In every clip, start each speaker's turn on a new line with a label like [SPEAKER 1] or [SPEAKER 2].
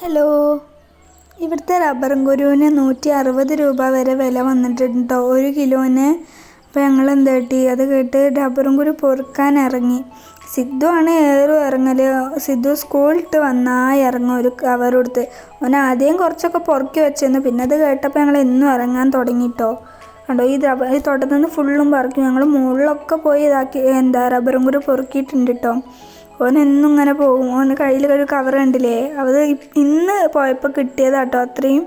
[SPEAKER 1] Hello. ഇവിടുത്തെ റബ്ബറും കുരുവിന് നൂറ്റി അറുപത് രൂപ വരെ വില വന്നിട്ടുണ്ട്? ഒരു കിലോന് അപ്പോൾ ഞങ്ങൾ എന്താ കിട്ടി? അത് കേട്ട് റബ്ബറും കുരു പൊറുക്കാൻ ഇറങ്ങി. സിദ്ധു ആണ് ഏറും ഇറങ്ങൽ സിദ്ധു സ്കൂളിട്ട് വന്നാൽ ഇറങ്ങും ഒരു കവർ കൊടുത്ത്. ആദ്യം കുറച്ചൊക്കെ പൊറുക്കി വെച്ചിരുന്നു. പിന്നെ അത് കേട്ടപ്പോൾ ഞങ്ങൾ എന്നും ഇറങ്ങാൻ തുടങ്ങിട്ടോ. കണ്ടോ? ഈ റബ്ബർ ഈ തോട്ടത്തിൽ നിന്ന് ഫുള്ളും പറിക്കും. ഞങ്ങൾ മുകളിലൊക്കെ പോയി ഇതാക്കി എന്താ റബ്ബറും കുരു പൊറുക്കിയിട്ടുണ്ട് കേട്ടോ ഓൻ എന്നും ഇങ്ങനെ പോകും. ഓന് കയ്യിലൊരു കവർ കണ്ടില്ലേ? അത് ഇന്ന് പോയപ്പോൾ കിട്ടിയതാട്ടോ അത്രയും.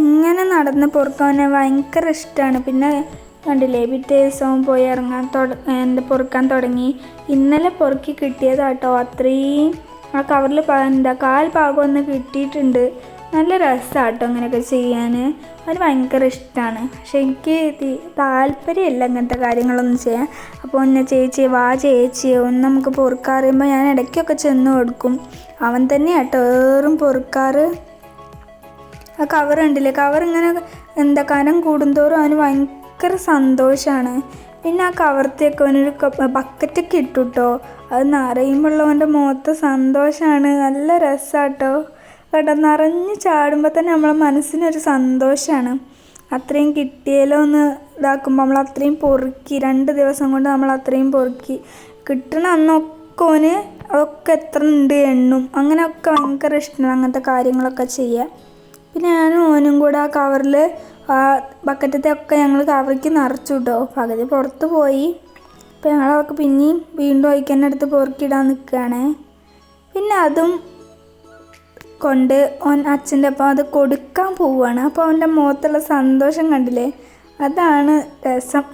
[SPEAKER 1] ഇങ്ങനെ നടന്ന് പൊറുക്കാൻ ഭയങ്കര ഇഷ്ടമാണ് പിന്നെ കണ്ടില്ലേ പിറ്റേ ദിവസവും പോയി ഇറങ്ങാൻ എന്താ പൊറുക്കാൻ തുടങ്ങി. ഇന്നലെ പൊറുക്കി കിട്ടിയതാട്ടോ അത്രയും. ആ കവറിൽ എന്താ കാൽ ഭാഗം ഒന്ന് കിട്ടിയിട്ടുണ്ട്. നല്ല രസമാട്ടോ അങ്ങനെയൊക്കെ ചെയ്യാൻ അത് ഭയങ്കര ഇഷ്ടമാണ് പക്ഷെ എനിക്ക് താല്പര്യമില്ല അങ്ങനത്തെ കാര്യങ്ങളൊന്നും ചെയ്യാൻ. അപ്പോൾ ഒന്ന് ചേച്ചി വാ ചേച്ചി ഒന്ന് നമുക്ക് പൊറുക്കാറിയുമ്പോൾ ഞാൻ ഇടയ്ക്കൊക്കെ ചെന്ന് കൊടുക്കും. അവൻ തന്നെ കേട്ടോ ഏറും പൊറുക്കാറ്. ആ കവർ ഉണ്ടല്ലേ കവർ ഇങ്ങനെ എന്താ കനം കൂടുന്തോറും അവന് ഭയങ്കര സന്തോഷമാണ് പിന്നെ ആ കവർത്തിയൊക്കെ അവനൊരു ബക്കറ്റൊക്കെ ഇട്ടു കേട്ടോ അത് നിറയുമ്പോഴുള്ളവന്റെ മുഖത്ത് സന്തോഷമാണ് നല്ല രസമാട്ടോ കേട്ടോ നിറഞ്ഞ് ചാടുമ്പോൾ തന്നെ നമ്മളെ മനസ്സിനൊരു സന്തോഷമാണ് അത്രയും കിട്ടിയാലോ ഒന്ന് ഇതാക്കുമ്പോൾ നമ്മൾ അത്രയും പൊറുക്കി രണ്ട് ദിവസം കൊണ്ട് നമ്മൾ അത്രയും പൊറുക്കി. കിട്ടണ അന്നൊക്കെ ഓന് അതൊക്കെ എത്ര ഉണ്ട് എണ്ണും. അങ്ങനെയൊക്കെ ഭയങ്കര ഇഷ്ടമാണ് അങ്ങനത്തെ കാര്യങ്ങളൊക്കെ ചെയ്യാൻ. പിന്നെ ഞാനും ഓനും കൂടെ ആ കവറിൽ ആ ബക്കറ്റത്തെ ഒക്കെ ഞങ്ങൾ കവറിക്ക് നിറച്ചു കിട്ടോ പകുതി പുറത്ത് പോയി. അപ്പോൾ ഞങ്ങളതൊക്കെ പിന്നെയും വീണ്ടും ഒഴിക്കാൻ അടുത്ത് പൊറുക്കിടാൻ നിൽക്കുകയാണ് പിന്നെ അതും കൊണ്ട് ഓൻ അച്ഛന്റെ അപ്പം അത് കൊടുക്കാൻ പോവുകയാണ് അപ്പോൾ അവന്റെ മുഖത്തുള്ള സന്തോഷം കണ്ടില്ലേ? അതാണ് രസം.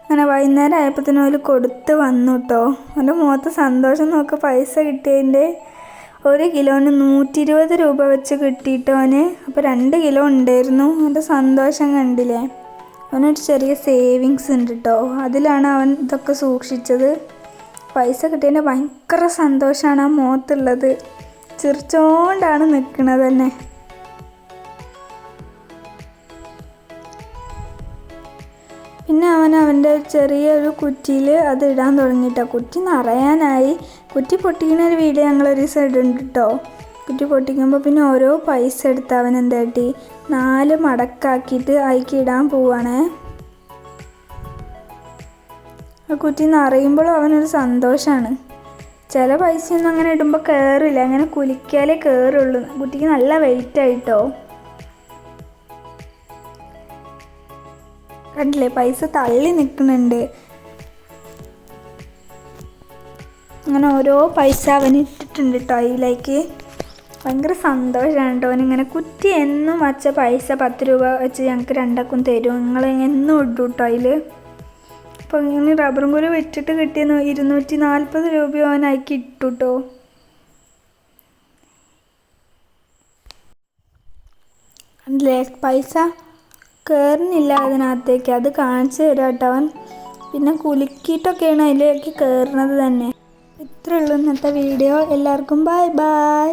[SPEAKER 1] അങ്ങനെ വൈകുന്നേരം ആയപ്പോഴത്തേനും അവർ കൊടുത്ത് വന്നു കേട്ടോ അവന്റെ മുഖത്ത് സന്തോഷം നോക്കുക പൈസ കിട്ടിയതിന്റെ ഒരു കിലോന് നൂറ്റി ഇരുപത് രൂപ വെച്ച് കിട്ടിയിട്ട് അവന് അപ്പോൾ രണ്ട് കിലോ ഉണ്ടായിരുന്നു. അവന്റെ സന്തോഷം കണ്ടില്ലേ? അവനൊരു ചെറിയ സേവിങ്സ് ഉണ്ട് കേട്ടോ അതിലാണ് അവൻ ഇതൊക്കെ സൂക്ഷിച്ചത്. പൈസ കിട്ടിയതിന് ഭയങ്കര സന്തോഷമാണ് ആ മുഖത്തുള്ളത്. ചിരിച്ചോണ്ടാണ് നിൽക്കുന്നത് തന്നെ പിന്നെ അവൻ അവന്റെ ചെറിയൊരു കുറ്റിയിൽ അത് ഇടാൻ തുടങ്ങിയിട്ടോ കുറ്റി നിറയാനായി. കുറ്റി പൊട്ടിക്കുന്ന ഒരു വീഡിയോ ഞങ്ങൾ ഒരു സൈഡ് ഉണ്ട് കേട്ടോ കുറ്റി പൊട്ടിക്കുമ്പോൾ പിന്നെ ഓരോ പൈസ എടുത്ത് അവൻ എന്താട്ടി നാല് മടക്കാക്കിയിട്ട് അയക്കിടാൻ പോവാണേ. ആ കുറ്റി നിറയുമ്പോഴും അവനൊരു സന്തോഷമാണ് ചില പൈസയൊന്നും അങ്ങനെ ഇടുമ്പോൾ കയറില്ല അങ്ങനെ കുലിക്കാലേ കയറുള്ളൂ കുട്ടിക്ക് നല്ല വെയിറ്റ് ആയിട്ടോ. കണ്ടില്ലേ? പൈസ തള്ളി നിൽക്കുന്നുണ്ട് അങ്ങനെ ഓരോ പൈസ അവൻ ഇട്ടിട്ടുണ്ട് കേട്ടോ അതിലേക്ക് ഭയങ്കര സന്തോഷമാണ് കേട്ടോ അവനിങ്ങനെ. കുറ്റി എന്നും വച്ച പൈസ പത്ത് രൂപ വെച്ച് ഞങ്ങൾക്ക് രണ്ടാക്കും തരും. നിങ്ങൾ എന്നും ഇടും കേട്ടോ അതിൽ അപ്പോൾ ഇങ്ങനെ റബ്ബറും കൂടി വെച്ചിട്ട് കിട്ടിയ ഇരുന്നൂറ്റി നാൽപ്പത് രൂപ അവനാക്കി ഇട്ടു കേട്ടോ പൈസ കയറുന്നില്ല അതിനകത്തേക്ക്. അത് കാണിച്ചു തരാം കേട്ടോ അവൻ. പിന്നെ കുലുക്കിയിട്ടൊക്കെയാണ് അതിലേക്ക് കയറുന്നത് തന്നെ. ഇത്രയുള്ളൂ ഇന്നത്തെ വീഡിയോ എല്ലാവർക്കും ബൈ ബൈ